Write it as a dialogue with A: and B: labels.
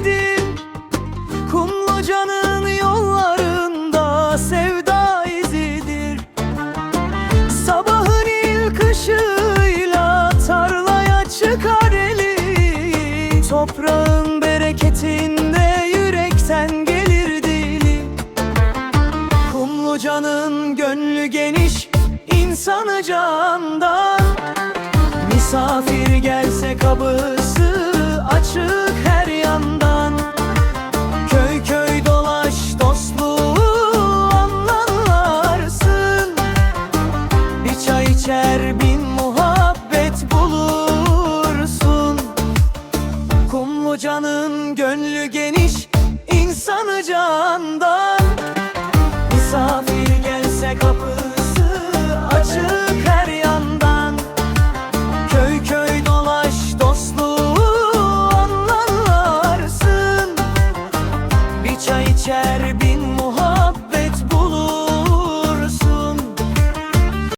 A: gidip Kumlucanın yollarında sevda izidir. Sabahın ilk ışığıyla tarlaya çıkar eli. Toprağın bereketinde yürekten gelir dili. Kumlucanın gönlü geniş insanı candan. Misafir gelse kapısı açık. geçer bin muhabbet bulursun. Kumlu canın gönlü geniş insanı candan. Misafir gelse kapısı açık her yandan. Köy köy dolaş dostluğu anlarsın. Bir çay içer bin